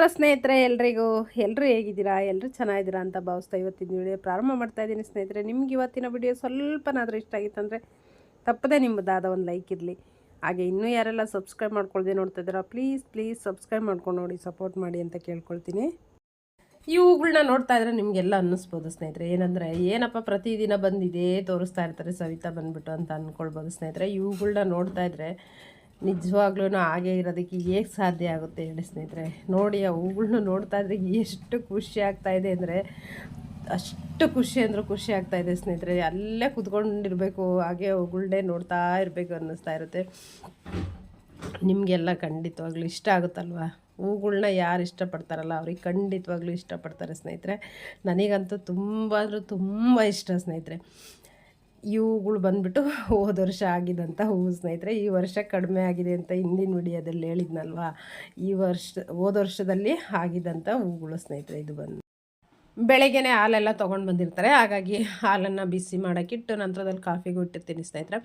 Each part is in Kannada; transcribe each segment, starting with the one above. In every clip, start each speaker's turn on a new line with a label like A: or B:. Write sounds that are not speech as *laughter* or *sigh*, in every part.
A: ನಮಸ್ಕಾರ ಸ್ನೇಹಿತರೆ, ಎಲ್ರಿಗೂ ಎಲ್ಲರೂ ಹೇಗಿದ್ದೀರಾ ಎಲ್ಲರೂ ಚೆನ್ನಾಗಿದ್ದೀರಾ ಅಂತ ಭಾವಿಸ್ತಾ ಇವತ್ತಿನ ವಿಡಿಯೋ ಪ್ರಾರಂಭ ಮಾಡ್ತಾ ಇದ್ದೀನಿ ಸ್ನೇಹಿತರೆ. ನಿಮ್ಗೆ ಇವತ್ತಿನ ವಿಡಿಯೋ ಸ್ವಲ್ಪನಾದರೂ ಇಷ್ಟ ಆಗಿತ್ತಂದರೆ ತಪ್ಪದೇ ನಿಮ್ಮದಾದ ಒಂದು ಲೈಕ್ ಇರಲಿ. ಹಾಗೆ ಇನ್ನೂ ಯಾರೆಲ್ಲ ಸಬ್ಸ್ಕ್ರೈಬ್ ಮಾಡ್ಕೊಳ್ದೆ ನೋಡ್ತಾ ಇದ್ದೀರಾ, ಪ್ಲೀಸ್ ಪ್ಲೀಸ್ ಸಬ್ಸ್ಕ್ರೈಬ್ ಮಾಡ್ಕೊಂಡು ನೋಡಿ, ಸಪೋರ್ಟ್ ಮಾಡಿ ಅಂತ ಕೇಳ್ಕೊಳ್ತೀನಿ. ಇವುಗಳನ್ನ ನೋಡ್ತಾ ಇದ್ರೆ ನಿಮಗೆಲ್ಲ ಅನ್ನಿಸ್ಬೋದು ಸ್ನೇಹಿತರೆ. ಏನಂದರೆ, ಏನಪ್ಪ ಪ್ರತಿದಿನ ಬಂದಿದೆ ತೋರಿಸ್ತಾ ಇರ್ತಾರೆ ಸವಿತಾ ಬಂದ್ಬಿಟ್ಟು ಅಂತ ಅಂದ್ಕೊಳ್ಬೋದು ಸ್ನೇಹಿತರೆ. ಇವುಗಳನ್ನ ನೋಡ್ತಾ ಇದ್ರೆ ನಿಜವಾಗ್ಲೂ ಹಾಗೆ ಇರೋದಕ್ಕೆ ಹೇಗೆ ಸಾಧ್ಯ ಆಗುತ್ತೆ ಹೇಳಿ ಸ್ನೇಹಿತರೆ? ನೋಡಿ, ಆ ಹೂಗಳನ್ನ ನೋಡ್ತಾ ಇದ್ರೆ ಎಷ್ಟು ಖುಷಿ ಆಗ್ತಾ ಇದೆ ಅಂದರೆ ಅಷ್ಟು ಖುಷಿ ಅಂದರೂ ಖುಷಿ ಆಗ್ತಾ ಇದೆ ಸ್ನೇಹಿತರೆ. ಅಲ್ಲೇ ಕುತ್ಕೊಂಡಿರಬೇಕು, ಹಾಗೆ ಹೂಗಳನ್ನೇ ನೋಡ್ತಾ ಇರಬೇಕು ಅನ್ನಿಸ್ತಾ ಇರುತ್ತೆ. ನಿಮಗೆಲ್ಲ ಖಂಡಿತವಾಗ್ಲೂ ಇಷ್ಟ ಆಗುತ್ತಲ್ವಾ? ಹೂಗಳನ್ನ ಯಾರು ಇಷ್ಟಪಡ್ತಾರಲ್ಲ, ಅವ್ರಿಗೆ ಖಂಡಿತವಾಗ್ಲೂ ಇಷ್ಟಪಡ್ತಾರೆ ಸ್ನೇಹಿತರೆ. ನನಗಂತೂ ತುಂಬ ಅಂದರೂ ತುಂಬ ಇಷ್ಟ ಸ್ನೇಹಿತರೆ. ಇವುಗಳು ಬಂದ್ಬಿಟ್ಟು *laughs* ಹೋದ ವರ್ಷ ಆಗಿದಂಥ ಹೂವು ಸ್ನೇಹಿತರೆ, ಈ ವರ್ಷ ಕಡಿಮೆ ಆಗಿದೆ ಅಂತ ಹಿಂದಿನ ವಿಡಿಯೋದಲ್ಲಿ ಹೇಳಿದ್ನಲ್ವಾ? ಈ ವರ್ಷ, ಹೋದ ವರ್ಷದಲ್ಲಿ ಆಗಿದಂಥ ಹೂಗಳು ಸ್ನೇಹಿತರೆ, ಇದು ಬಂದು, ಬೆಳಗ್ಗೆನೇ ಹಾಲೆಲ್ಲ ತೊಗೊಂಡು ಬಂದಿರ್ತಾರೆ. ಹಾಗಾಗಿ ಹಾಲನ್ನು ಬಿಸಿ ಮಾಡೋಕ್ಕಿಟ್ಟು ನಂತರದಲ್ಲಿ ಕಾಫಿಗೂ ಇಟ್ಟಿರ್ತೀನಿ ಸ್ನೇಹಿತರೆ.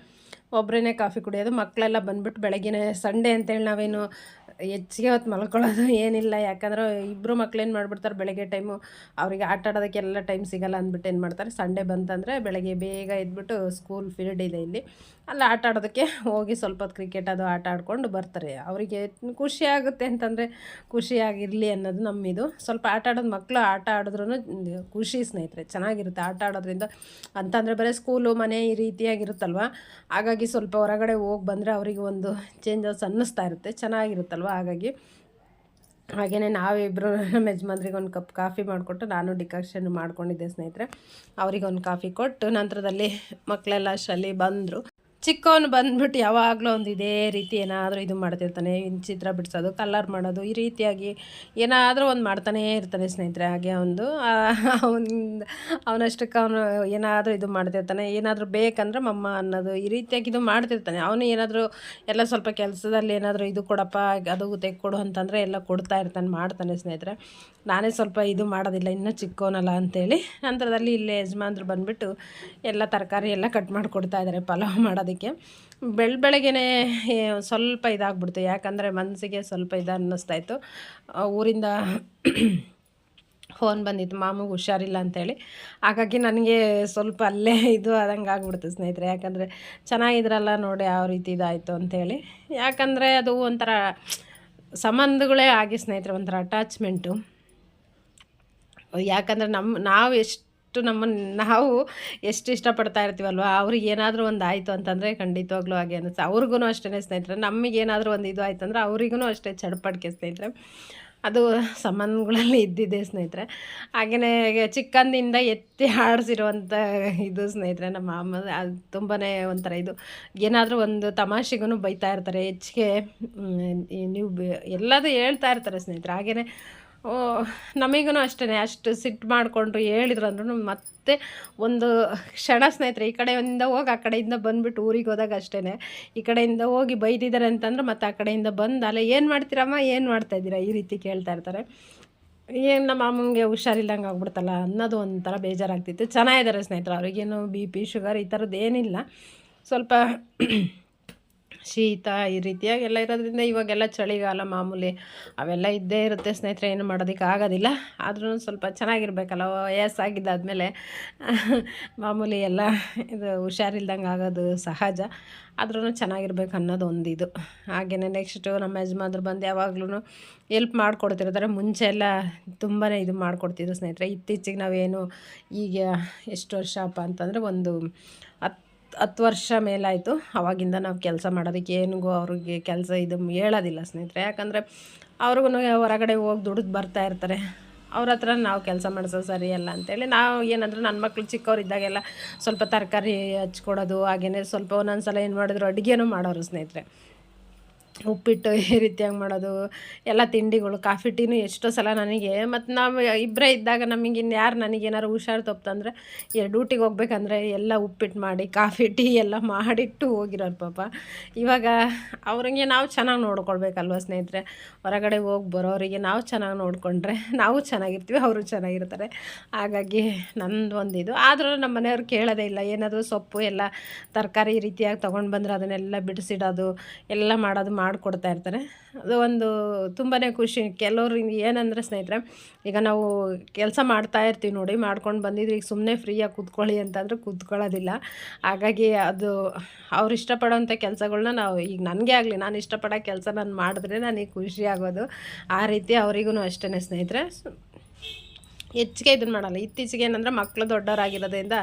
A: ಒಬ್ಬರೇ ಕಾಫಿ ಕುಡಿಯೋದು ಮಕ್ಕಳೆಲ್ಲ ಬಂದ್ಬಿಟ್ಟು ಬೆಳಗ್ಗೆನೇ ಸಂಡೇ ಅಂತೇಳಿ ನಾವೇನು ಹೆಚ್ಚಿಗೆ ಹೊತ್ತು ಮಲ್ಕೊಳ್ಳೋದು *laughs* ಏನಿಲ್ಲ. ಯಾಕಂದ್ರೆ ಇಬ್ಬರು ಮಕ್ಳೇನು ಮಾಡಿಬಿಡ್ತಾರೆ, ಬೆಳಗ್ಗೆ ಟೈಮು ಅವರಿಗೆ ಆಟ ಆಡೋದಕ್ಕೆಲ್ಲ ಟೈಮ್ ಸಿಗಲ್ಲ ಅಂದ್ಬಿಟ್ಟು ಏನು ಮಾಡ್ತಾರೆ ಸಂಡೇ ಬಂತಂದರೆ ಬೆಳಗ್ಗೆ ಬೇಗ ಎದ್ಬಿಟ್ಟು ಸ್ಕೂಲ್ ಫೀಲ್ಡ್ ಇದೆ ಇಲ್ಲಿ. ಅಲ್ಲಿ ಆಟ ಆಡೋದಕ್ಕೆ ಹೋಗಿ ಸ್ವಲ್ಪ ಹೊತ್ತು ಕ್ರಿಕೆಟ್ ಅದು ಆಟ ಆಡ್ಕೊಂಡು ಬರ್ತಾರೆ. ಅವರಿಗೆ ಖುಷಿ ಆಗುತ್ತೆ ಅಂತಂದರೆ ಖುಷಿಯಾಗಿರಲಿ ಅನ್ನೋದು ನಮ್ಮಿದು. ಸ್ವಲ್ಪ ಆಟ ಆಡೋದು ಮಕ್ಕಳು ಆಟ ಆಡಿದ್ರೂ ಖುಷಿ ಸ್ನೇಹಿತರೆ, ಚೆನ್ನಾಗಿರುತ್ತೆ ಆಟ ಆಡೋದ್ರಿಂದ. ಅಂತಂದರೆ ಬರೀ ಸ್ಕೂಲು ಮನೆ ಈ ರೀತಿಯಾಗಿರುತ್ತಲ್ವ? ಹಾಗಾಗಿ ಸ್ವಲ್ಪ ಹೊರಗಡೆ ಹೋಗಿ ಬಂದರೆ ಅವರಿಗೆ ಒಂದು ಚೇಂಜಸ್ ಅನ್ನಿಸ್ತಾ ಇರುತ್ತೆ, ಚೆನ್ನಾಗಿರುತ್ತಲ್ವ? ಹಾಗಾಗಿ ಹಾಗೆಯೇ ನಾವಿಬ್ಬರು ನಮ್ಮ ಯಜಮಾನ್ರಿಗೆ ಒಂದು ಕಪ್ ಕಾಫಿ ಮಾಡಿಕೊಟ್ಟು ನಾನು ಡಿಕಾಕ್ಷನ್ ಮಾಡ್ಕೊಂಡಿದ್ದೆ ಸ್ನೇಹಿತರೆ. ಅವರಿಗೆ ಒಂದು ಕಾಫಿ ಕೊಟ್ಟು ನಂತರದಲ್ಲಿ ಮಕ್ಕಳೆಲ್ಲ ಶಲಿ ಬಂದರು. ಚಿಕ್ಕವನು ಬಂದ್ಬಿಟ್ಟು ಯಾವಾಗಲೂ ಒಂದು ಇದೇ ರೀತಿ ಏನಾದರೂ ಇದು ಮಾಡ್ತಿರ್ತಾನೆ ಚಿತ್ರ ಬಿಡಿಸೋದು ಕಲರ್ ಮಾಡೋದು, ಈ ರೀತಿಯಾಗಿ ಏನಾದರೂ ಒಂದು ಮಾಡ್ತಾನೇ ಇರ್ತಾನೆ ಸ್ನೇಹಿತರೆ, ಹಾಗೆ ಒಂದು. ಅವನ, ಅವನಷ್ಟಕ್ಕೆ ಅವನು ಏನಾದರೂ ಇದು ಮಾಡ್ತಿರ್ತಾನೆ, ಏನಾದರೂ ಬೇಕಂದ್ರೆ ಮಮ್ಮ ಅನ್ನೋದು ಈ ರೀತಿಯಾಗಿ ಇದು ಮಾಡ್ತಿರ್ತಾನೆ. ಅವನು ಏನಾದರೂ ಎಲ್ಲ ಸ್ವಲ್ಪ ಕೆಲಸದಲ್ಲಿ ಏನಾದರೂ ಇದು ಕೊಡಪ್ಪ, ಅದು ತೆಕ್ಕೊಡು ಅಂತಂದರೆ ಎಲ್ಲ ಕೊಡ್ತಾ ಇರ್ತಾನೆ, ಮಾಡ್ತಾನೆ ಸ್ನೇಹಿತರೆ. ನಾನೇ ಸ್ವಲ್ಪ ಇದು ಮಾಡೋದಿಲ್ಲ, ಇನ್ನೂ ಚಿಕ್ಕವನಲ್ಲ ಅಂತೇಳಿ ನಂತರದಲ್ಲಿ ಇಲ್ಲೇ ಯಜಮಾನ್ರು ಬಂದುಬಿಟ್ಟು ಎಲ್ಲ ತರಕಾರಿ ಎಲ್ಲ ಕಟ್ ಮಾಡಿಕೊಡ್ತಾ ಇದ್ದಾರೆ ಪಲಾವ್ ಮಾಡೋದಕ್ಕೆ. ಬೆಳ ಬೆಳಗ್ಗೆ ಸ್ವಲ್ಪ ಇದಾಗ್ಬಿಡ್ತು. ಯಾಕಂದರೆ ಮನಸ್ಸಿಗೆ ಸ್ವಲ್ಪ ಇದು ಅನ್ನಿಸ್ತಾಯಿತ್ತು. ಊರಿಂದ ಫೋನ್ ಬಂದಿತ್ತು. ಮಾಮೂಗೆ ಹುಷಾರಿಲ್ಲ ಅಂತೇಳಿ ಹಾಗಾಗಿ ನನಗೆ ಸ್ವಲ್ಪ ಅಲ್ಲೇ ಇದು ಆದಂಗೆ ಆಗ್ಬಿಡ್ತು ಸ್ನೇಹಿತರೆ. ಯಾಕಂದರೆ ಚೆನ್ನಾಗಿದ್ರಲ್ಲ ನೋಡಿ ಯಾವ ರೀತಿ ಇದಾಯಿತು ಅಂಥೇಳಿ ಯಾಕಂದರೆ ಅದು ಒಂಥರ ಸಂಬಂಧಗಳೇ ಆಗಿ ಸ್ನೇಹಿತರೆ ಒಂಥರ ಅಟ್ಯಾಚ್ಮೆಂಟು ಯಾಕಂದರೆ ನಮ್ಮ ನಾವು ಎಷ್ಟು ನಮ್ಮನ್ನು ನಾವು ಎಷ್ಟು ಇಷ್ಟಪಡ್ತಾ ಇರ್ತೀವಲ್ವ? ಅವ್ರಿಗೆ ಏನಾದರೂ ಒಂದು ಆಯಿತು ಅಂತಂದರೆ ಖಂಡಿತವಾಗ್ಲೂ ಹಾಗೆ ಅನ್ನಿಸ್ತು. ಅವ್ರಿಗೂ ಅಷ್ಟೇ ಸ್ನೇಹಿತರೆ. ನಮಗೆ ಏನಾದರೂ ಒಂದು ಇದು ಆಯ್ತು ಅಂದರೆ ಅವ್ರಿಗೂ ಅಷ್ಟೇ ಚಡ್ಪಡಿಕೆ ಸ್ನೇಹಿತರೆ. ಅದು ಸಂಬಂಧಗಳಲ್ಲಿ ಇದ್ದಿದೆ ಸ್ನೇಹಿತರೆ. ಹಾಗೆಯೇ ಚಿಕ್ಕಂದಿಂದ ಎತ್ತಿ ಆಡಿಸಿರುವಂಥ ಇದು ಸ್ನೇಹಿತರೆ ನಮ್ಮ ಅಮ್ಮ, ಅದು ತುಂಬಾ ಒಂಥರ ಇದು. ಏನಾದರೂ ಒಂದು ತಮಾಷೆಗೂ ಬೈತಾ ಇರ್ತಾರೆ. ಹೆಚ್ಚಿಗೆ ನೀವು ಎಲ್ಲದೂ ಹೇಳ್ತಾ ಇರ್ತಾರೆ ಸ್ನೇಹಿತರೆ. ಹಾಗೆಯೇ ನಮಗೂ ಅಷ್ಟೇ ಅಷ್ಟು ಸಿಟ್ಟು ಮಾಡಿಕೊಂಡ್ರು ಹೇಳಿದ್ರು ಅಂದ್ರೂ ಮತ್ತೆ ಒಂದು ಕ್ಷಣ ಸ್ನೇಹಿತರೆ, ಈ ಕಡೆಯಿಂದ ಹೋಗಿ ಆ ಕಡೆಯಿಂದ ಬಂದುಬಿಟ್ಟು ಊರಿಗೆ ಹೋದಾಗ ಅಷ್ಟೇ ಈ ಕಡೆಯಿಂದ ಹೋಗಿ ಬೈದಿದ್ದಾರೆ ಅಂತಂದ್ರೆ ಮತ್ತೆ ಆ ಕಡೆಯಿಂದ ಬಂದು ಅಲ್ಲ, ಏನು ಮಾಡ್ತೀರಮ್ಮ? ಏನು ಮಾಡ್ತಾ ಇದ್ದೀರಾ? ಈ ರೀತಿ ಕೇಳ್ತಾ ಇರ್ತಾರೆ. ಏನು ನಮ್ಮ ಅಮ್ಮಂಗೆ ಹುಷಾರಿಲ್ಲಂಗೆ ಆಗ್ಬಿಡ್ತಲ್ಲ ಅನ್ನೋದು ಒಂಥರ ಬೇಜಾರಾಗ್ತಿತ್ತು. ಚೆನ್ನಾಗಿದ್ದಾರೆ ಸ್ನೇಹಿತರೆ, ಅವ್ರಿಗೇನು ಬಿ ಪಿ ಶುಗರ್ ಈ ಥರದ್ದು ಏನಿಲ್ಲ. ಸ್ವಲ್ಪ ಶೀತ ಈ ರೀತಿಯಾಗಿ ಎಲ್ಲ ಇರೋದ್ರಿಂದ ಇವಾಗೆಲ್ಲ ಚಳಿಗಾಲ ಮಾಮೂಲಿ ಅವೆಲ್ಲ ಇದ್ದೇ ಇರುತ್ತೆ ಸ್ನೇಹಿತರೆ, ಏನು ಮಾಡೋದಕ್ಕೆ ಆಗೋದಿಲ್ಲ. ಆದ್ರೂ ಸ್ವಲ್ಪ ಚೆನ್ನಾಗಿರ್ಬೇಕಲ್ಲ ವಯಸ್ಸಾಗಿದ್ದಾದಮೇಲೆ *laughs* ಮಾಮೂಲಿ ಎಲ್ಲ ಇದು ಹುಷಾರಿಲ್ದಂಗೆ ಆಗೋದು ಸಹಜ. ಆದ್ರೂ ಚೆನ್ನಾಗಿರ್ಬೇಕು ಅನ್ನೋದು ಒಂದು ಇದು ಹಾಗೆಯೇ ನೆಕ್ಸ್ಟು ನಮ್ಮ ಯಜಮಾನ್ರು ಬಂದು ಯಾವಾಗ್ಲೂ ಎಲ್ಪ್ ಮಾಡಿಕೊಡ್ತಿರ್ತಾರೆ. ಮುಂಚೆ ಎಲ್ಲ ತುಂಬಾ ಇದು ಮಾಡಿಕೊಡ್ತಿದ್ರು ಸ್ನೇಹಿತರೆ. ಇತ್ತೀಚೆಗೆ ನಾವೇನು ಈಗ ಎಷ್ಟು ವರ್ಷಪ್ಪ ಅಂತಂದರೆ ಒಂದು ಹತ್ತು ಹತ್ತು ವರ್ಷ ಮೇಲಾಯಿತು. ಅವಾಗಿಂದ ನಾವು ಕೆಲಸ ಮಾಡೋದಕ್ಕೆ ಏನಿಗೂ ಅವ್ರಿಗೆ ಕೆಲಸ ಇದು ಹೇಳೋದಿಲ್ಲ ಸ್ನೇಹಿತರೆ. ಯಾಕಂದರೆ ಅವ್ರಿಗೂ ಹೊರಗಡೆ ಹೋಗಿ ದುಡಿದು ಬರ್ತಾ ಇರ್ತಾರೆ. ಅವ್ರ ಹತ್ರ ನಾವು ಕೆಲಸ ಮಾಡಿಸೋದು ಸರಿಯಲ್ಲ ಅಂತೇಳಿ ನಾವು ಏನಂದ್ರೆ ನನ್ನ ಮಕ್ಕಳು ಚಿಕ್ಕವರಿದ್ದಾಗೆಲ್ಲ ಸ್ವಲ್ಪ ತರಕಾರಿ ಹಚ್ಕೊಡೋದು ಹಾಗೆಯೇ ಸ್ವಲ್ಪ ಒಂದೊಂದು ಸಲ ಏನು ಮಾಡಿದ್ರು ಅಡುಗೆನೂ ಮಾಡೋರು ಸ್ನೇಹಿತರೆ. ಉಪ್ಪಿಟ್ಟು ಈ ರೀತಿಯಾಗಿ ಮಾಡೋದು, ಎಲ್ಲ ತಿಂಡಿಗಳು, ಕಾಫಿ, ಟೀನು ಎಷ್ಟೋ ಸಲ ನನಗೆ. ಮತ್ತು ನಾವು ಇಬ್ಬರೇ ಇದ್ದಾಗ ನಮಗೆ ಇನ್ಯಾರು ನನಗೇನಾರು ಹುಷಾರು ತಪ್ಪಂದ್ರೆ ಡ್ಯೂಟಿಗೆ ಹೋಗ್ಬೇಕಂದ್ರೆ ಎಲ್ಲ ಉಪ್ಪಿಟ್ಟು ಮಾಡಿ, ಕಾಫಿ, ಟೀ ಎಲ್ಲ ಮಾಡಿಟ್ಟು ಹೋಗಿರೋರು ಪಾಪ. ಇವಾಗ ಅವ್ರಿಗೆ ನಾವು ಚೆನ್ನಾಗಿ ನೋಡ್ಕೊಳ್ಬೇಕಲ್ವ ಸ್ನೇಹಿತರೆ? ಹೊರಗಡೆ ಹೋಗಿ ಬರೋರಿಗೆ ನಾವು ಚೆನ್ನಾಗಿ ನೋಡಿಕೊಂಡ್ರೆ ನಾವು ಚೆನ್ನಾಗಿರ್ತೀವಿ, ಅವರು ಚೆನ್ನಾಗಿರ್ತಾರೆ. ಹಾಗಾಗಿ ನಂದು ಒಂದು ಇದು ಆದರೂ ನಮ್ಮ ಮನೆಯವ್ರು ಕೇಳೋದೇ ಇಲ್ಲ, ಏನಾದರೂ ಸೊಪ್ಪು ಎಲ್ಲ ತರಕಾರಿ ರೀತಿಯಾಗಿ ತೊಗೊಂಡು ಬಂದರೆ ಅದನ್ನೆಲ್ಲ ಬಿಡಿಸಿಡೋದು, ಎಲ್ಲ ಮಾಡೋದು ಮಾಡಿಕೊಡ್ತಾ ಇರ್ತಾರೆ. ಅದು ಒಂದು ತುಂಬಾ ಖುಷಿ. ಕೆಲವ್ರು ಏನಂದರೆ ಸ್ನೇಹಿತರೆ, ಈಗ ನಾವು ಕೆಲಸ ಮಾಡ್ತಾ ಇರ್ತೀವಿ ನೋಡಿ, ಮಾಡ್ಕೊಂಡು ಬಂದಿದ್ರೆ ಈಗ ಸುಮ್ಮನೆ ಫ್ರೀಯಾಗಿ ಕೂತ್ಕೊಳ್ಳಿ ಅಂತಂದರೆ ಕೂತ್ಕೊಳ್ಳೋದಿಲ್ಲ. ಹಾಗಾಗಿ ಅದು ಅವ್ರು ಇಷ್ಟಪಡೋಂಥ ಕೆಲಸಗಳನ್ನ ನಾವು, ಈಗ ನನಗೆ ಆಗಲಿ, ನಾನು ಇಷ್ಟಪಡೋ ಕೆಲಸ ನಾನು ಮಾಡಿದ್ರೆ ನನಗೆ ಖುಷಿ ಆಗೋದು. ಆ ರೀತಿ ಅವರಿಗೂ ಅಷ್ಟೇ ಸ್ನೇಹಿತರೆ. ಹೆಚ್ಚಿಗೆ ಇದನ್ನು ಮಾಡಲ್ಲ. ಇತ್ತೀಚೆಗೆ ಏನಂದ್ರೆ ಮಕ್ಕಳು ದೊಡ್ಡವರಾಗಿರೋದ್ರಿಂದ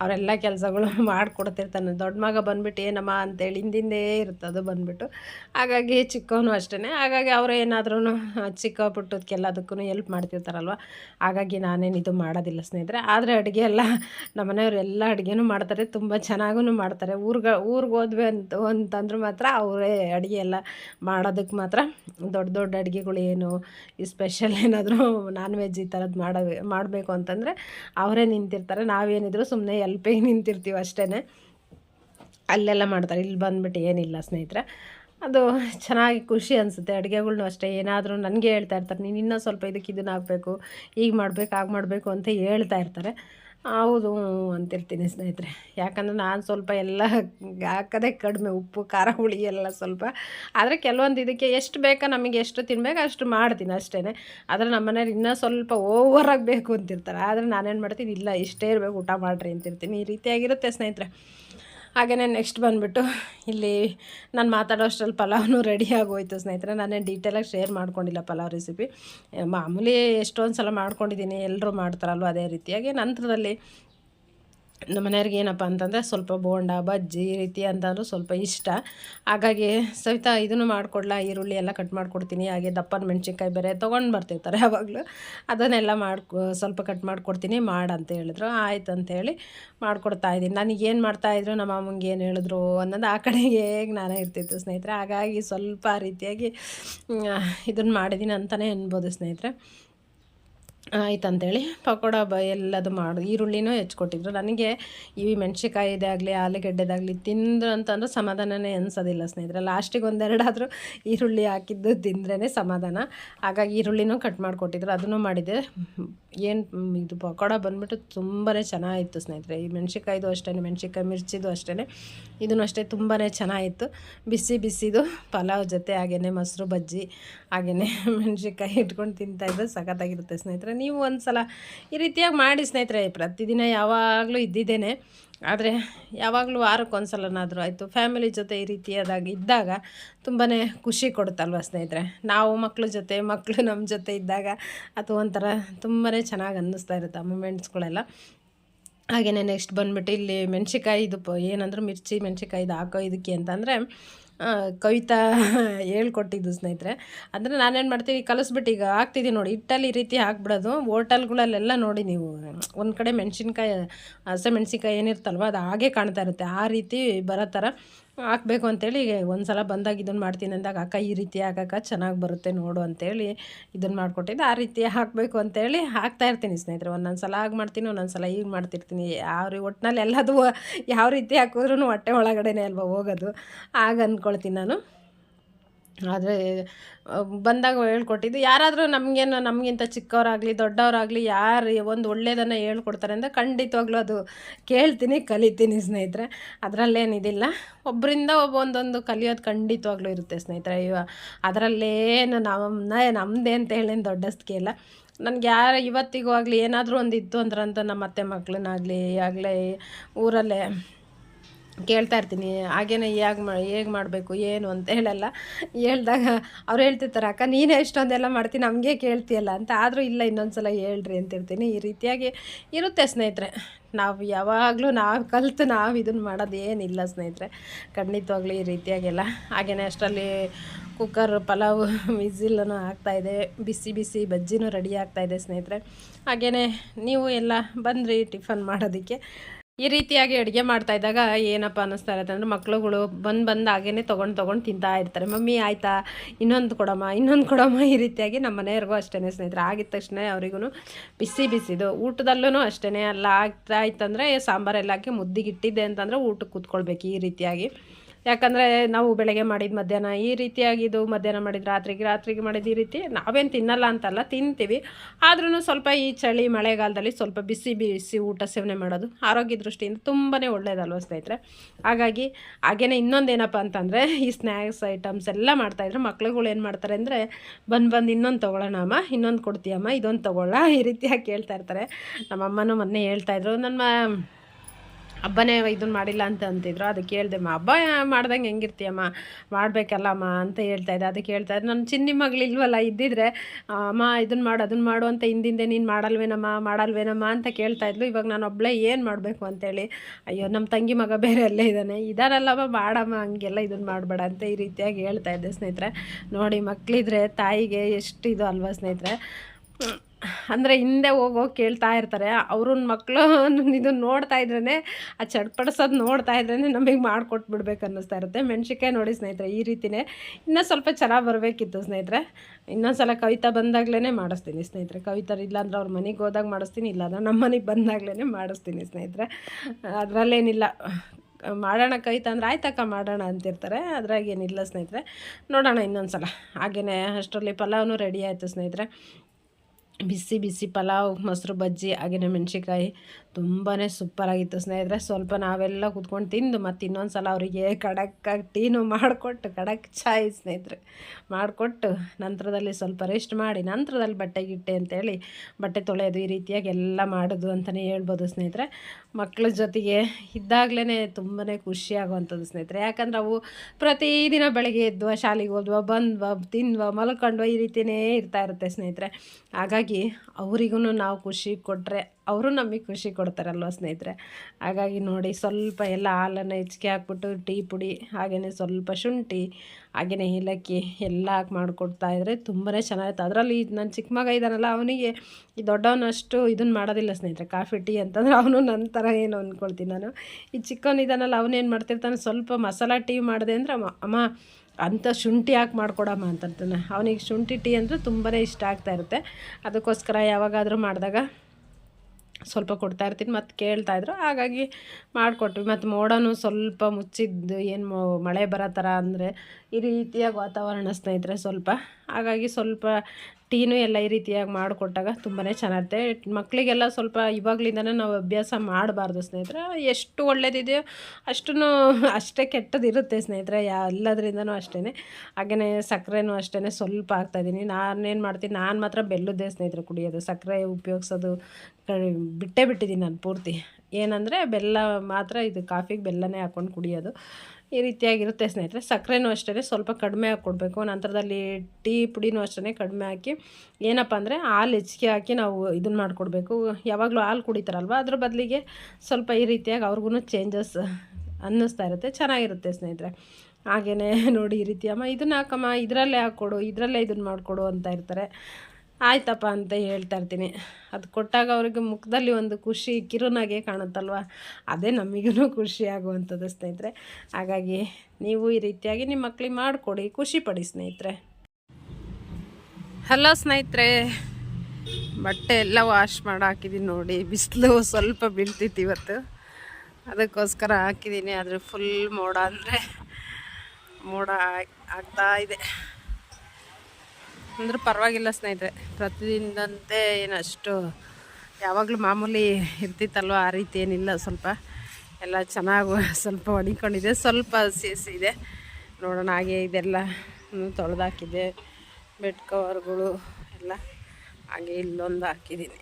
A: ಅವರೆಲ್ಲ ಕೆಲಸಗಳು *laughs* ಮಾಡಿಕೊಡ್ತಿರ್ತಾನೆ. ದೊಡ್ಡ ಮಗ ಬಂದ್ಬಿಟ್ಟು ಏನಮ್ಮ ಅಂತೇಳಿ ಹಿಂದಿಂದೇ ಇರ್ತದೆ ಬಂದ್ಬಿಟ್ಟು. ಹಾಗಾಗಿ ಚಿಕ್ಕವನು ಅಷ್ಟೇ ಹಾಗಾಗಿ ಅವರು ಏನಾದ್ರೂ *laughs* ಚಿಕ್ಕ ಪುಟ್ಟದಕ್ಕೆಲ್ಲದಕ್ಕೂ ಎಲ್ಪ್ ಮಾಡ್ತಿರ್ತಾರಲ್ವ? ಹಾಗಾಗಿ ನಾನೇನು ಇದು ಮಾಡೋದಿಲ್ಲ ಸ್ನೇಹಿತರೆ. ಆದರೆ ಅಡುಗೆ ಎಲ್ಲ *laughs* ನಮ್ಮ ಮನೆಯವರು ಎಲ್ಲ ಅಡುಗೆನೂ ಮಾಡ್ತಾರೆ. ತುಂಬ ಚೆನ್ನಾಗೂ ಮಾಡ್ತಾರೆ. ಊರ್ಗ, ಊರಿಗೆ ಹೋದ್ವಿ ಅಂತ, ಅಂತಂದ್ರೆ ಮಾತ್ರ ಅವರೇ ಅಡುಗೆ ಎಲ್ಲ ಮಾಡೋದಕ್ಕೆ ಮಾತ್ರ ದೊಡ್ಡ ದೊಡ್ಡ ಅಡುಗೆಗಳು ಏನು, ಈ ಸ್ಪೆಷಲ್ ಏನಾದರೂ ನಾನ್ ವೆಜ್ ಈ ಥರದ್ದು ಮಾಡೋ ಮಾಡಬೇಕು ಅಂತಂದರೆ ಅವರೇ ನಿಂತಿರ್ತಾರೆ. ನಾವೇನಿದ್ರು ಸುಮ್ಮನೆ ಎಲ್ಪಿಗೆ ನಿಂತಿರ್ತೀವಿ ಅಷ್ಟೇ ಅಲ್ಲೆಲ್ಲ ಮಾಡ್ತಾರೆ. ಇಲ್ಲಿ ಬಂದ್ಬಿಟ್ಟು ಏನಿಲ್ಲ ಸ್ನೇಹಿತರೆ. ಅದು ಚೆನ್ನಾಗಿ ಖುಷಿ ಅನಿಸುತ್ತೆ. ಅಡುಗೆಗಳ್ನು ಅಷ್ಟೇ. ಏನಾದರೂ ನನಗೆ ಹೇಳ್ತಾ ಇರ್ತಾರೆ. ನೀನು ಇನ್ನೂ ಸ್ವಲ್ಪ ಇದಕ್ಕೆ ಇದನ್ನ ಹಾಕಬೇಕು. ಈಗ ಮಾಡಬೇಕು ಆಗ ಮಾಡಬೇಕು ಅಂತ ಹೇಳ್ತಾ ಇರ್ತಾರೆ. ಹೌದು ಅಂತಿರ್ತೀನಿ ಸ್ನೇಹಿತರೆ. ಯಾಕಂದ್ರೆ ನಾನು ಸ್ವಲ್ಪ ಎಲ್ಲ ಹಾಕೋದೇ ಕಡಿಮೆ ಉಪ್ಪು, ಖಾರ, ಹುಳಿ ಎಲ್ಲ ಸ್ವಲ್ಪ. ಆದರೆ ಕೆಲವೊಂದು ಇದಕ್ಕೆ ಎಷ್ಟು ಬೇಕೋ ನಮಗೆ ಎಷ್ಟು ತಿನ್ಬೇಕು ಅಷ್ಟು ಮಾಡ್ತೀನಿ ಅಷ್ಟೇ ಆದರೆ ನಮ್ಮ ಮನೇಲಿ ಇನ್ನೂ ಸ್ವಲ್ಪ ಓವರಾಗಿ ಬೇಕು ಅಂತಿರ್ತಾರೆ. ಆದರೆ ನಾನೇನು ಮಾಡ್ತೀನಿ, ಇಲ್ಲ ಇಷ್ಟೇ ಇರಬೇಕು, ಊಟ ಮಾಡಿರಿ ಅಂತಿರ್ತೀನಿ. ಈ ರೀತಿಯಾಗಿರುತ್ತೆ ಸ್ನೇಹಿತರೆ. ಹಾಗೆಯೇ ನೆಕ್ಸ್ಟ್ ಬಂದುಬಿಟ್ಟು ಇಲ್ಲಿ ನಾನು ಮಾತಾಡೋ ಅಷ್ಟರಲ್ಲಿ ಪಲಾವ್ನು ರೆಡಿ ಆಗೋಯ್ತು ಸ್ನೇಹಿತರೆ. ನಾನೇ ಡೀಟೇಲಾಗಿ ಶೇರ್ ಮಾಡ್ಕೊಂಡಿಲ್ಲ ಪಲಾವ್ ರೆಸಿಪಿ ಮಾಮೂಲಿ ಎಷ್ಟೊಂದು ಸಲ ಮಾಡ್ಕೊಂಡಿದ್ದೀನಿ ಎಲ್ಲರೂ ಮಾಡ್ತಾರಲ್ವ ಅದೇ ರೀತಿಯಾಗಿ. ನಂತರದಲ್ಲಿ ನಮ್ಮ ಮನೆಯವ್ರಿಗೆ ಏನಪ್ಪ ಅಂತಂದರೆ ಸ್ವಲ್ಪ ಬೋಂಡ, ಬಜ್ಜಿ ಈ ರೀತಿ ಅಂತಲೂ ಸ್ವಲ್ಪ ಇಷ್ಟ. ಹಾಗಾಗಿ ಸವಿತಾ ಇದನ್ನು ಮಾಡಿಕೊಡ್ಲಾ, ಈರುಳ್ಳಿ ಎಲ್ಲ ಕಟ್ ಮಾಡಿಕೊಡ್ತೀನಿ. ಹಾಗೆ ದಪ್ಪನ ಮೆಣಸಿನ್ಕಾಯಿ ಬೇರೆ ತೊಗೊಂಡು ಬರ್ತಿರ್ತಾರೆ ಯಾವಾಗಲೂ. ಅದನ್ನೆಲ್ಲ ಮಾಡ್ಕೊ, ಸ್ವಲ್ಪ ಕಟ್ ಮಾಡಿಕೊಡ್ತೀನಿ ಮಾಡಂತ ಹೇಳಿದ್ರು. ಆಯ್ತು ಅಂತೇಳಿ ಮಾಡಿಕೊಡ್ತಾ ಇದ್ದೀನಿ. ನನಗೇನು ಮಾಡ್ತಾಯಿದ್ರು ನಮ್ಮ ಅಮ್ಮಂಗೆ ಏನು ಹೇಳಿದ್ರು ಅನ್ನೋದು ಆ ಕಡೆಗೆ ಹೇಗೆ ನಾನೇ ಇರ್ತಿತ್ತು ಸ್ನೇಹಿತರೆ. ಹಾಗಾಗಿ ಸ್ವಲ್ಪ ರೀತಿಯಾಗಿ ಇದನ್ನು ಮಾಡಿದ್ದೀನಿ ಅಂತಲೇ ಅನ್ಬೋದು ಸ್ನೇಹಿತರೆ. ಆಯ್ತಂತೇಳಿ ಪಕೋಡ ಬ ಎಲ್ಲದು ಮಾಡಿ, ಈರುಳ್ಳಿನೂ ಹೆಚ್ಕೊಟ್ಟಿದ್ರು. ನನಗೆ ಈ ಮೆಣ್ಸಿಕಾಯಿದೇ ಆಲೂಗಡ್ಡೆದಾಗಲಿ ಆಲೂಗೆಡ್ಡೆದಾಗಲಿ ತಿಂದ್ರು ಅಂತಂದ್ರೆ ಸಮಾಧಾನನೇ ಅನ್ಸೋದಿಲ್ಲ ಸ್ನೇಹಿತರೆ. ಲಾಸ್ಟಿಗೆ ಒಂದೆರಡಾದರೂ ಈರುಳ್ಳಿ ಹಾಕಿದ್ದು ತಿಂದ್ರೇ ಸಮಾಧಾನ. ಹಾಗಾಗಿ ಈರುಳ್ಳಿನೂ ಕಟ್ ಮಾಡಿಕೊಟ್ಟಿದ್ರು, ಅದನ್ನು ಮಾಡಿದೆ. ಏನು ಇದು ಪಕೋಡ ಬಂದ್ಬಿಟ್ಟು ತುಂಬಾ ಚೆನ್ನಾಗಿತ್ತು ಸ್ನೇಹಿತರೆ. ಈ ಮೆಣ್ಸಿಕಾಯ್ದು ಅಷ್ಟೇ ಮೆಣ್ಸಿಕಾಯಿ ಮಿರ್ಚಿದು ಅಷ್ಟೇ ಇದನ್ನು ಅಷ್ಟೇ ತುಂಬಾ ಚೆನ್ನಾಗಿತ್ತು. ಬಿಸಿ ಬಿಸಿದು ಪಲಾವ್ ಜೊತೆ ಹಾಗೆಯೇ ಮೊಸರು ಬಜ್ಜಿ ಹಾಗೆಯೇ *laughs* ಮೆಣ್ಸಿಕಾಯಿ ಇಟ್ಕೊಂಡು ತಿಂತಾಯಿದ್ದು ಸಖತ್ತಾಗಿರುತ್ತೆ ಸ್ನೇಹಿತರೆ. ನೀವು ಒಂದು ಸಲ ಈ ರೀತಿಯಾಗಿ ಮಾಡಿ ಸ್ನೇಹಿತರೆ, ಪ್ರತಿದಿನ ಯಾವಾಗಲೂ ಇದ್ದಿದ್ದೇನೆ. ಆದರೆ ಯಾವಾಗಲೂ ವಾರಕ್ಕೆ ಸಲನಾದರೂ ಆಯಿತು, ಫ್ಯಾಮಿಲಿ ಜೊತೆ ಈ ರೀತಿಯಾದಾಗ ಇದ್ದಾಗ ತುಂಬಾ ಖುಷಿ ಕೊಡುತ್ತಲ್ವ ಸ್ನೇಹಿತರೆ? ನಾವು ಮಕ್ಕಳ ಜೊತೆ ಮಕ್ಕಳು ನಮ್ಮ ಜೊತೆ ಇದ್ದಾಗ ಅದು ಒಂಥರ ತುಂಬಾ ಚೆನ್ನಾಗಿ ಅನ್ನಿಸ್ತಾ ಇರುತ್ತೆ ಆ ಮೂಮೆಂಟ್ಸ್ಗಳೆಲ್ಲ. ಹಾಗೆಯೇ ನೆಕ್ಸ್ಟ್ ಬಂದುಬಿಟ್ಟು ಇಲ್ಲಿ ಮೆಣ್ಸಿಕಾಯಿ ಇದು ಏನಂದ್ರೆ ಮಿರ್ಚಿ ಮೆಣ್ಸಿಕಾಯ್ದು ಹಾಕೋ ಇದಕ್ಕೆ ಅಂತಂದರೆ ಕವಿತಾ *laughs* ಹೇಳ್ಕೊಟ್ಟಿದ್ದು ಸ್ನೇಹಿತರೆ. ಅಂದರೆ ನಾನೇನು ಮಾಡ್ತೀನಿ ಕಲಿಸ್ಬಿಟ್ಟು ಈಗ ಹಾಕ್ತಿದ್ದೀನಿ ನೋಡಿ, ಹಿಟ್ಟಲ್ಲಿ ಈ ರೀತಿ ಹಾಕ್ಬಿಡೋದು. ಹೋಟೆಲ್ಗಳಲ್ಲೆಲ್ಲ ನೋಡಿ ನೀವು, ಒಂದು ಕಡೆ ಮೆಣಸಿನ್ಕಾಯಿ, ಹಸೆ ಮೆಣಸಿನ್ಕಾಯಿ ಏನಿರ್ತಲ್ವ, ಅದು ಹಾಗೆ ಕಾಣ್ತಾ ಇರುತ್ತೆ. ಆ ರೀತಿ ಬರೋ ಥರ. ಹಾಕಬೇಕು ಅಂತೇಳಿ ಒಂದು ಸಲ ಬಂದಾಗ ಇದನ್ನು ಮಾಡ್ತೀನಿ ಅಂದಾಗ, ಅಕ್ಕ, ಈ ರೀತಿ ಹಾಕಕ್ಕ ಚೆನ್ನಾಗಿ ಬರುತ್ತೆ ನೋಡು ಅಂತೇಳಿ ಇದನ್ನು ಮಾಡಿಕೊಟ್ಟಿದ್ದೆ. ಆ ರೀತಿ ಹಾಕಬೇಕು ಅಂತೇಳಿ ಹಾಕ್ತಾ ಇರ್ತೀನಿ ಸ್ನೇಹಿತರೆ. ಒಂದೊಂದು ಸಲ ಆಗ ಮಾಡ್ತೀನಿ, ಒಂದೊಂದು ಸಲ ಈಗ ಮಾಡ್ತಿರ್ತೀನಿ. ಯಾವ ಒಟ್ಟಿನಲ್ಲಿ ಎಲ್ಲದೂ, ಯಾವ ರೀತಿ ಹಾಕಿದ್ರೂ ಹೊಟ್ಟೆ ಒಳಗಡೆನೇ ಅಲ್ವಾ ಹೋಗೋದು. ಆಗ ಅಂದ್ಕೊಳ್ತೀನಿ ನಾನು. ಆದರೆ ಬಂದಾಗ ಹೇಳ್ಕೊಟ್ಟಿದ್ದು, ಯಾರಾದರೂ ನಮಗೇನು, ನಮಗಿಂತ ಚಿಕ್ಕವರಾಗಲಿ, ದೊಡ್ಡವರಾಗಲಿ, ಯಾರು ಒಂದು ಒಳ್ಳೆಯದನ್ನು ಹೇಳ್ಕೊಡ್ತಾರೆ ಅಂದರೆ ಖಂಡಿತವಾಗ್ಲೂ ಅದು ಕೇಳ್ತೀನಿ, ಕಲಿತೀನಿ ಸ್ನೇಹಿತರೆ. ಅದರಲ್ಲೇನಿದಿಲ್ಲ ಒಬ್ಬರಿಂದ ಒಬ್ಬ ಒಂದೊಂದು ಕಲಿಯೋದು ಖಂಡಿತವಾಗ್ಲೂ ಇರುತ್ತೆ ಸ್ನೇಹಿತರೆ. ಇವ, ಅದರಲ್ಲೇನು ನಮ್ಮನ್ನ ನಮ್ಮದೇ ಅಂತ ದೊಡ್ಡಸ್ತಿಗೆ ಇಲ್ಲ. ನನಗೆ ಯಾರು ಇವತ್ತಿಗೂ ಆಗಲಿ ಏನಾದರೂ ಒಂದು ಇತ್ತು ಅಂದ್ರಂತ ನಮ್ಮ ಅತ್ತೆ ಮಕ್ಕಳನ್ನಾಗಲಿ ಆಗಲೇ ಊರಲ್ಲೇ ಕೇಳ್ತಾ ಇರ್ತೀನಿ, ಹಾಗೇನೆ ಹೇಗೆ ಮಾ, ಹೇಗೆ ಮಾಡಬೇಕು, ಏನು ಅಂತ ಹೇಳಲ್ಲ. ಹೇಳ್ದಾಗ ಅವ್ರು ಹೇಳ್ತಿರ್ತಾರೆ, ಅಕ್ಕ, ನೀನೇ ಇಷ್ಟೊಂದೆಲ್ಲ ಮಾಡ್ತೀನಿ ನಮಗೆ ಕೇಳ್ತೀಯಲ್ಲ ಅಂತ, ಆದರೂ ಇಲ್ಲ ಇನ್ನೊಂದು ಸಲ ಹೇಳ್ರಿ ಅಂತಿರ್ತೀನಿ. ಈ ರೀತಿಯಾಗಿ ಇರುತ್ತೆ ಸ್ನೇಹಿತರೆ. ನಾವು ಯಾವಾಗಲೂ ನಾವು ಕಲಿತು ನಾವು ಇದನ್ನು ಮಾಡೋದು ಏನಿಲ್ಲ ಸ್ನೇಹಿತರೆ. ಖಂಡಿತವಾಗ್ಲೂ ಈ ರೀತಿಯಾಗೆಲ್ಲ. ಹಾಗೆಯೇ ಅಷ್ಟರಲ್ಲಿ ಕುಕ್ಕರ್ ಪಲಾವ್, ವಿಸಿಲನ್ನು ಆಗ್ತಾಯಿದೆ ಬಿಸಿ ಬಿಸಿ ಬಜ್ಜಿನೂ ರೆಡಿ ಆಗ್ತಾಯಿದೆ ಸ್ನೇಹಿತರೆ. ಹಾಗೆಯೇ ನೀವು ಎಲ್ಲ ಬಂದ್ರಿ ಟಿಫನ್ ಮಾಡೋದಕ್ಕೆ. ಈ ರೀತಿಯಾಗಿ ಅಡುಗೆ ಮಾಡ್ತಾ ಇದ್ದಾಗ ಏನಪ್ಪ ಅನ್ನಿಸ್ತಾ ಇರುತ್ತೆ ಅಂದರೆ ಮಕ್ಳುಗಳು ಬಂದು ಬಂದು ಹಾಗೇ ತೊಗೊಂಡು ತೊಗೊಂಡು ತಿಂತಾ ಇರ್ತಾರೆ. ಮಮ್ಮಿ, ಆಯಿತಾ? ಇನ್ನೊಂದು ಕೊಡಮ್ಮ ಇನ್ನೊಂದು ಕೊಡಮ್ಮ. ಈ ರೀತಿಯಾಗಿ ನಮ್ಮ ಮನೆಯವ್ರಿಗೂ ಅಷ್ಟೇ ಸ್ನೇಹಿತರೆ. ಆಗಿದ ತಕ್ಷಣ ಅವ್ರಿಗೂ ಬಿಸಿ ಬಿಸಿದು. ಊಟದಲ್ಲೂ ಅಷ್ಟೇ ಅಲ್ಲ ಆಗ್ತಾ ಇತ್ತಂದರೆ ಸಾಂಬಾರೆಲ್ಲ ಹಾಕಿ ಮುದ್ದಿಗೆ ಇಟ್ಟಿದ್ದೆ ಅಂತಂದರೆ ಊಟಕ್ಕೆ ಕೂತ್ಕೊಳ್ಬೇಕು ಈ ರೀತಿಯಾಗಿ. ಯಾಕಂದರೆ ನಾವು ಬೆಳಗ್ಗೆ ಮಾಡಿದ ಮಧ್ಯಾಹ್ನ ಈ ರೀತಿಯಾಗಿ ಇದು ಮಧ್ಯಾಹ್ನ ಮಾಡಿದ ರಾತ್ರಿಗೆ ರಾತ್ರಿಗೆ ಮಾಡಿದ ಈ ರೀತಿ ನಾವೇನು ತಿನ್ನಲ್ಲ ಅಂತಲ್ಲ, ತಿಂತೀವಿ. ಆದ್ರೂ ಸ್ವಲ್ಪ ಈ ಚಳಿ ಮಳೆಗಾಲದಲ್ಲಿ ಸ್ವಲ್ಪ ಬಿಸಿ ಬಿಸಿ ಊಟ ಸೇವನೆ ಮಾಡೋದು ಆರೋಗ್ಯ ದೃಷ್ಟಿಯಿಂದ ತುಂಬಾ ಒಳ್ಳೆಯದಲ್ವ ಸ್ನೇಹಿತರೆ? ಹಾಗಾಗಿ ಹಾಗೇನೆ ಇನ್ನೊಂದೇನಪ್ಪ ಅಂತಂದರೆ ಈ ಸ್ನ್ಯಾಕ್ಸ್, ಐಟಮ್ಸ್ ಎಲ್ಲ ಮಾಡ್ತಾಯಿದ್ರು ಮಕ್ಳುಗಳು ಏನು ಮಾಡ್ತಾರೆ ಅಂದರೆ, ಬಂದು ಬಂದು ಇನ್ನೊಂದು ತೊಗೊಳ್ಳೋಣ ಅಮ್ಮ, ಇನ್ನೊಂದು ಕೊಡ್ತೀಯಮ್ಮ, ಇದೊಂದು ತೊಗೊಳ್ಳ ಈ ರೀತಿಯಾಗಿ ಕೇಳ್ತಾ ಇರ್ತಾರೆ. ನಮ್ಮಮ್ಮನೂ ಮೊನ್ನೆ ಹೇಳ್ತಾಯಿದ್ರು ನನ್ನ ಹಬ್ಬನೇ ಇದನ್ನ ಮಾಡಿಲ್ಲ ಅಂತ ಅಂತಿದ್ರು. ಅದಕ್ಕೆ ಹೇಳ್ದೆ ಅಮ್ಮ ಹಬ್ಬ ಮಾಡ್ದಂಗೆ ಹೆಂಗಿರ್ತೀಯಮ್ಮ ಮಾಡಬೇಕಲ್ಲಮ್ಮ ಅಂತ ಹೇಳ್ತಾ ಇದ್ದೆ. ಅದಕ್ಕೆ ಹೇಳ್ತಾ ಇದ್ದೆ, ನನ್ನ ಚಿನ್ನಿ ಮಗಳು ಇಲ್ವಲ್ಲ, ಇದ್ದಿದ್ರೆ ಅಮ್ಮ ಇದನ್ನು ಮಾಡು ಅದನ್ನು ಮಾಡು ಅಂತ ಹಿಂದಿಂದೆ ನೀನು ಮಾಡಲ್ವೇನಮ್ಮ ಮಾಡಲ್ವೇನಮ್ಮ ಅಂತ ಕೇಳ್ತಾ ಇದ್ಲು. ಇವಾಗ ನಾನು ಒಬ್ಬಳೇ ಏನು ಮಾಡಬೇಕು ಅಂತೇಳಿ, ಅಯ್ಯೋ ನಮ್ಮ ತಂಗಿ ಮಗ ಬೇರೆ ಅಲ್ಲೇ ಇದ್ದಾನೆ. ಇದಾರಲ್ಲಮ್ಮ ಮಾಡಮ್ಮ ಹಂಗೆಲ್ಲ ಇದನ್ನು ಮಾಡಬೇಡ ಅಂತ ಈ ರೀತಿಯಾಗಿ ಹೇಳ್ತಾ ಇದ್ದೆ ಸ್ನೇಹಿತರೆ. ನೋಡಿ ಮಕ್ಕಳಿದ್ರೆ ತಾಯಿಗೆ ಎಷ್ಟು ಇದು ಅಲ್ವಾ ಸ್ನೇಹಿತರೆ? ಅಂದರೆ ಹಿಂದೆ ಹೋಗೋ ಕೇಳ್ತಾ ಇರ್ತಾರೆ. ಅವ್ರನ್ನ ಮಕ್ಕಳು ಇದು ನೋಡ್ತಾ ಇದ್ರೇ ಆ ಚಡ್ಪಡಿಸೋದು ನೋಡ್ತಾ ಇದ್ರೇ ನಮಗೆ ಮಾಡಿಕೊಟ್ಟು ಬಿಡ್ಬೇಕು ಅನ್ನಿಸ್ತಾ ಇರುತ್ತೆ. ಮೆಣ್ಸಿನ್ಕಾಯಿ ನೋಡಿ ಸ್ನೇಹಿತರೆ, ಈ ರೀತಿಯೇ ಇನ್ನೂ ಸ್ವಲ್ಪ ಚೆನ್ನಾಗಿ ಬರಬೇಕಿತ್ತು ಸ್ನೇಹಿತರೆ. ಇನ್ನೊಂದು ಸಲ ಕವಿತಾ ಬಂದಾಗಲೇ ಮಾಡಿಸ್ತೀನಿ ಸ್ನೇಹಿತರೆ. ಕವಿತರು ಇಲ್ಲಾಂದ್ರೆ ಅವ್ರ ಮನೆಗೆ ಹೋದಾಗ ಮಾಡಿಸ್ತೀನಿ, ಇಲ್ಲಾಂದ್ರೆ ನಮ್ಮ ಮನೆಗೆ ಬಂದಾಗಲೇ ಮಾಡಿಸ್ತೀನಿ ಸ್ನೇಹಿತರೆ. ಅದರಲ್ಲೇನಿಲ್ಲ. ಮಾಡೋಣ ಕವಿತಾ ಅಂದ್ರೆ ಆಯ್ತಕ್ಕ, ಮಾಡೋಣ ಅಂತಿರ್ತಾರೆ. ಅದ್ರಾಗೇನಿಲ್ಲ ಸ್ನೇಹಿತರೆ. ನೋಡೋಣ ಇನ್ನೊಂದು ಸಲ ಹಾಗೆಯೇ ಅಷ್ಟರಲ್ಲಿ ಪಲಾವ್ನು ರೆಡಿ ಆಯಿತು ಸ್ನೇಹಿತರೆ. ಬಿಸಿ ಬಿಸಿ ಪಲಾವ್, ಮೊಸರು, ಬಜ್ಜಿ ಹಾಗೆಯೇ ಮೆಣಸಿನ್ಕಾಯಿ ತುಂಬಾ ಸೂಪರಾಗಿತ್ತು ಸ್ನೇಹಿತರೆ, ಸ್ವಲ್ಪ ನಾವೆಲ್ಲ ಕೂತ್ಕೊಂಡು ತಿಂದು ಮತ್ತು ಇನ್ನೊಂದು ಸಲ ಅವರಿಗೆ ಖಡಕ್ಕಾಗಿ ಟೀನು ಮಾಡಿಕೊಟ್ಟು ಖಡಕ್ ಚಾಯ್ ಸ್ನೇಹಿತರೆ, ಮಾಡಿಕೊಟ್ಟು ನಂತರದಲ್ಲಿ ಸ್ವಲ್ಪ ರೆಸ್ಟ್ ಮಾಡಿ, ನಂತರದಲ್ಲಿ ಬಟ್ಟೆ ಗಿಟ್ಟೆ ಅಂತೇಳಿ ಬಟ್ಟೆ ತೊಳೆಯೋದು ಈ ರೀತಿಯಾಗಿ ಎಲ್ಲ ಮಾಡೋದು ಅಂತಲೇ ಹೇಳ್ಬೋದು ಸ್ನೇಹಿತರೆ. ಮಕ್ಕಳ ಜೊತೆಗೆ ಇದ್ದಾಗಲೇ ತುಂಬಾ ಖುಷಿಯಾಗುವಂಥದ್ದು ಸ್ನೇಹಿತರೆ. ಯಾಕಂದ್ರೆ ಅವು ಪ್ರತಿದಿನ ಬೆಳಗ್ಗೆ ಎದ್ವ, ಶಾಲೆಗೆ ಹೋದ್ವ, ಬಂದ್ವ, ತಿಂದ್ವ, ಮಲ್ಕೊಂಡ್ವ, ಈ ರೀತಿಯೇ ಇರ್ತಾ ಇರುತ್ತೆ ಸ್ನೇಹಿತರೆ. ಹಾಗಾಗಿ ಅವರಿಗೂ ನಾವು ಖುಷಿ ಕೊಟ್ಟರೆ ಅವರು ನಮಗೆ ಖುಷಿ ಕೊಡ್ತಾರಲ್ವ ಸ್ನೇಹಿತರೆ. ಹಾಗಾಗಿ ನೋಡಿ ಸ್ವಲ್ಪ ಎಲ್ಲ ಹಾಲನ್ನು ಹೆಚ್ಚಿಗೆ ಹಾಕ್ಬಿಟ್ಟು ಟೀ ಪುಡಿ ಹಾಗೆಯೇ ಸ್ವಲ್ಪ ಶುಂಠಿ ಹಾಗೆಯೇ ಏಲಕ್ಕಿ ಎಲ್ಲ ಹಾಕಿ ಮಾಡಿಕೊಡ್ತಾ ಇದ್ದರೆ ತುಂಬಾ ಚೆನ್ನಾಗಿತ್ತು ಅದರಲ್ಲಿ ನನ್ನ ಚಿಕ್ಕ ಮಗ ಇದ್ದಾನಲ್ಲ ಅವನಿಗೆ ಈ ದೊಡ್ಡವನಷ್ಟು ಇದನ್ನು ಮಾಡೋದಿಲ್ಲ ಸ್ನೇಹಿತರೆ, ಕಾಫಿ, ಟೀ ಅಂತಂದ್ರೆ ಅವನು ನನ್ನ ಥರ ಏನು ಅಂದ್ಕೊಳ್ತೀನಿ ನಾನು. ಈ ಚಿಕ್ಕವನಿದ್ದಾನಲ್ಲ ಅವನೇನು ಮಾಡ್ತಿರ್ತಾನೆ, ಸ್ವಲ್ಪ ಮಸಾಲ ಟೀ ಮಾಡಿದೆ ಅಂದ್ರೆ ಅಮ್ಮ ಅಂಥ ಶುಂಠಿ ಹಾಕಿ ಮಾಡ್ಕೊಡಮ್ಮ ಅಂತಂತಾನೆ. ಅವನಿಗೆ ಶುಂಠಿ ಟೀ ಅಂದರೆ ತುಂಬಾ ಇಷ್ಟ ಆಗ್ತಾ ಇರುತ್ತೆ. ಅದಕ್ಕೋಸ್ಕರ ಯಾವಾಗಾದರೂ ಮಾಡಿದಾಗ ಸ್ವಲ್ಪ ಕೊಡ್ತಾ ಇರ್ತೀನಿ. ಮತ್ತು ಕೇಳ್ತಾಯಿದ್ರು ಹಾಗಾಗಿ ಮಾಡಿಕೊಟ್ವಿ. ಮತ್ತು ಮೋಡನೂ ಸ್ವಲ್ಪ ಮುಚ್ಚಿದ್ದು ಏನು ಮಳೆ ಬರೋ ಥರ ಅಂದರೆ ಈ ರೀತಿಯಾಗಿ ವಾತಾವರಣ ಸ್ನೇಹಿತರೆ ಸ್ವಲ್ಪ. ಹಾಗಾಗಿ ಸ್ವಲ್ಪ ಟೀನು ಎಲ್ಲ ಈ ರೀತಿಯಾಗಿ ಮಾಡಿಕೊಟ್ಟಾಗ ತುಂಬಾ ಚೆನ್ನಾಗಿರುತ್ತೆ ಮಕ್ಕಳಿಗೆಲ್ಲ ಸ್ವಲ್ಪ ಇವಾಗಲಿಂದನೇ ನಾವು ಅಭ್ಯಾಸ ಮಾಡಬಾರ್ದು ಸ್ನೇಹಿತರೆ. ಎಷ್ಟು ಒಳ್ಳೇದಿದೆಯೋ ಅಷ್ಟು ಅಷ್ಟೇ ಕೆಟ್ಟದಿರುತ್ತೆ ಸ್ನೇಹಿತರೆ. ಎಲ್ಲದರಿಂದನೂ ಅಷ್ಟೇ ಹಾಗೆಯೇ ಸಕ್ಕರೆನೂ ಅಷ್ಟೇ ಸ್ವಲ್ಪ ಹಾಕ್ತಾಯಿದ್ದೀನಿ. ನಾನೇನು ಮಾಡ್ತೀನಿ, ನಾನು ಮಾತ್ರ ಬೆಲ್ಲದ್ದೇ ಸ್ನೇಹಿತರೆ ಕುಡಿಯೋದು. ಸಕ್ಕರೆ ಉಪಯೋಗಿಸೋದು ಬಿಟ್ಟೇ ಬಿಟ್ಟಿದ್ದೀನಿ ನಾನು ಪೂರ್ತಿ. ಏನಂದರೆ ಬೆಲ್ಲ ಮಾತ್ರ ಇದು ಕಾಫಿಗೆ ಬೆಲ್ಲನೇ ಹಾಕ್ಕೊಂಡು ಕುಡಿಯೋದು. ಈ ರೀತಿಯಾಗಿರುತ್ತೆ ಸ್ನೇಹಿತರೆ. ಸಕ್ಕರೆನೂ ಅಷ್ಟೇ ಸ್ವಲ್ಪ ಕಡಿಮೆ ಹಾಕಿ ಕೊಡಬೇಕು ನಂತರದಲ್ಲಿ ಟೀ ಪುಡಿನೂ ಅಷ್ಟೇ ಕಡಿಮೆ ಹಾಕಿ. ಏನಪ್ಪ ಅಂದರೆ ಹಾಲು ಹೆಚ್ಚಿಗೆ ಹಾಕಿ ನಾವು ಇದನ್ನು ಮಾಡಿಕೊಡ್ಬೇಕು. ಯಾವಾಗಲೂ ಹಾಲು ಕುಡಿತಾರಲ್ವ? ಅದ್ರ ಬದಲಿಗೆ ಸ್ವಲ್ಪ ಈ ರೀತಿಯಾಗಿ ಅವ್ರಿಗೂ ಚೇಂಜಸ್ ಅನ್ನಿಸ್ತಾ ಇರುತ್ತೆ. ಚೆನ್ನಾಗಿರುತ್ತೆ ಸ್ನೇಹಿತರೆ. ಹಾಗೆಯೇ ನೋಡಿ ಈ ರೀತಿಯಮ್ಮ ಇದನ್ನ ಹಾಕಮ್ಮ, ಇದರಲ್ಲೇ ಹಾಕ್ಕೊಡು, ಇದರಲ್ಲೇ ಇದನ್ನು ಮಾಡಿಕೊಡು ಅಂತ ಇರ್ತಾರೆ. ಆಯ್ತಪ್ಪ ಅಂತ ಹೇಳ್ತಾ ಇರ್ತೀನಿ. ಅದು ಕೊಟ್ಟಾಗ ಅವ್ರಿಗೆ ಮುಖದಲ್ಲಿ ಒಂದು ಖುಷಿ, ಕಿರುನಾಗೆ ಕಾಣುತ್ತಲ್ವ? ಅದೇ ನಮಗೂ ಖುಷಿ ಆಗುವಂಥದ್ದು ಸ್ನೇಹಿತರೆ. ಹಾಗಾಗಿ ನೀವು ಈ ರೀತಿಯಾಗಿ ನಿಮ್ಮ ಮಕ್ಳಿಗೆ ಮಾಡಿಕೊಡಿ ಖುಷಿ ಪಡಿ ಸ್ನೇಹಿತರೆ. ಹಲೋ ಸ್ನೇಹಿತರೆ. ಬಟ್ಟೆ ಎಲ್ಲ ವಾಶ್ ಮಾಡಿ ಹಾಕಿದ್ದೀನಿ ನೋಡಿ. ಬಿಸಿಲು ಸ್ವಲ್ಪ ಬೀಳ್ತಿತ್ತು ಇವತ್ತು. ಅದಕ್ಕೋಸ್ಕರ ಹಾಕಿದ್ದೀನಿ ಆದರೆ ಫುಲ್ ಮೋಡ ಅಂದರೆ ಮೋಡ ಆಗ್ತಾ ಇದೆ. ಅಂದ್ರೆ ಪರವಾಗಿಲ್ಲ ಸ್ನೇಹಿತರೆ, ಪ್ರತಿದಿನದಂತೆ ಏನಷ್ಟು ಯಾವಾಗಲೂ ಮಾಮೂಲಿ ಇರ್ತಿತ್ತಲ್ವ ಆ ರೀತಿ ಏನಿಲ್ಲ ಸ್ವಲ್ಪ. ಎಲ್ಲ ಚೆನ್ನಾಗಿ ಸ್ವಲ್ಪ ಒಣಕೊಂಡಿದೆ ಸ್ವಲ್ಪ ಸೇಸಿ ಇದೆ. ನೋಡೋಣ ಹಾಗೆ ಇದೆಲ್ಲ ತೊಳೆದಾಕಿದೆ, ಬೆಡ್ ಕವರ್ಗಳು ಎಲ್ಲ ಹಾಗೆ ಇಲ್ಲೊಂದು ಹಾಕಿದ್ದೀನಿ.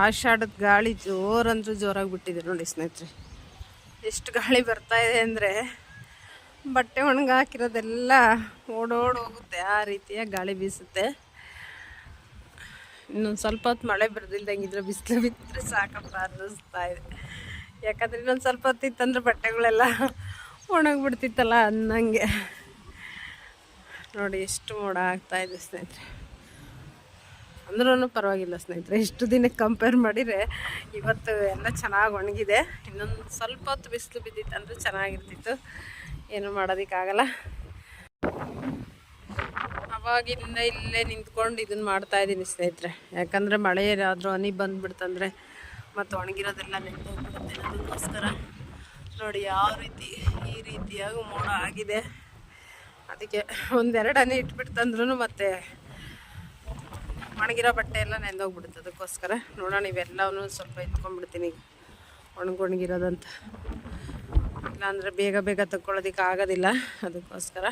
A: ಆಷಾಢದ ಗಾಳಿ ಜೋರಂದ್ರೂ ಜೋರಾಗಿ ಬಿಟ್ಟಿದೆ ನೋಡಿ ಸ್ನೇಹಿತರೆ. ಎಷ್ಟು ಗಾಳಿ ಬರ್ತಾ ಇದೆ ಅಂದರೆ ಬಟ್ಟೆ ಒಣಗಾಕಿರೋದೆಲ್ಲ ಹಾಕಿರೋದೆಲ್ಲ ಓಡೋಡಿ ಹೋಗುತ್ತೆ, ಆ ರೀತಿಯ ಗಾಳಿ ಬೀಸುತ್ತೆ. ಇನ್ನೊಂದು ಸ್ವಲ್ಪ ಹೊತ್ತು ಮಳೆ ಬರೆದಿಲ್ದಂಗಿದ್ರೆ ಬಿಸಿಲು ಬಿದ್ದರೆ ಸಾಕಪ್ಪ ಅನ್ನಿಸ್ತಾ ಇದೆ. ಯಾಕಂದರೆ ಇನ್ನೊಂದು ಸ್ವಲ್ಪ ಹೊತ್ತು ಇತ್ತಂದ್ರೆ ಬಟ್ಟೆಗಳೆಲ್ಲ ಒಣಗಿಬಿಡ್ತಿತ್ತಲ್ಲ ಅನ್ನಂಗೆ. ನೋಡಿ ಎಷ್ಟು ಮೋಡ ಆಗ್ತಾಯಿದೆ ಸ್ನೇಹಿತರೆ. ಅಂದ್ರೂ ಪರವಾಗಿಲ್ಲ ಸ್ನೇಹಿತರೆ, ಇಷ್ಟು ದಿನಕ್ಕೆ ಕಂಪೇರ್ ಮಾಡಿದರೆ ಇವತ್ತು ಎಲ್ಲ ಚೆನ್ನಾಗಿ ಒಣಗಿದೆ. ಇನ್ನೊಂದು ಸ್ವಲ್ಪ ಹೊತ್ತು ಬಿಸಿಲು ಬಿದ್ದಿತ್ತು ಅಂದರೆ ಚೆನ್ನಾಗಿರ್ತಿತ್ತು. ಏನು ಮಾಡೋದಕ್ಕಾಗಲ್ಲ. ಅವಾಗಿಂದ ಇಲ್ಲೇ ನಿಂತ್ಕೊಂಡು ಇದನ್ನು ಮಾಡ್ತಾ ಇದ್ದೀನಿ ಸ್ನೇಹಿತರೆ. ಯಾಕಂದರೆ ಮಳೆ ಏನಾದರೂ ಹನಿ ಬಂದುಬಿಡ್ತಂದ್ರೆ ಮತ್ತು ಒಣಗಿರೋದೆಲ್ಲ ನೆಂದೋಗ್ಬಿಡುತ್ತೆ ಅದಕ್ಕೋಸ್ಕರ ನೋಡಿ ಯಾವ ರೀತಿ ಈ ರೀತಿಯಾಗಿ ಮೋಡ ಆಗಿದೆ. ಅದಕ್ಕೆ ಒಂದೆರಡು ಹನಿ ಇಟ್ಬಿಡ್ತಂದ್ರೂ ಮತ್ತೆ ಒಣಗಿರೋ ಬಟ್ಟೆ ಎಲ್ಲ ನೆಂದೋಗ್ಬಿಡುತ್ತೆ. ಅದಕ್ಕೋಸ್ಕರ ನೋಡೋಣ ಇವೆಲ್ಲವೂ ಸ್ವಲ್ಪ ಎತ್ಕೊಂಡ್ಬಿಡ್ತೀನಿ ಒಣಗೊಣಗಿರೋದಂತ ಇಲ್ಲಾಂದರೆ ಬೇಗ ಬೇಗ ತಗೊಳ್ಳೋದಕ್ಕೆ ಆಗೋದಿಲ್ಲ ಅದಕ್ಕೋಸ್ಕರ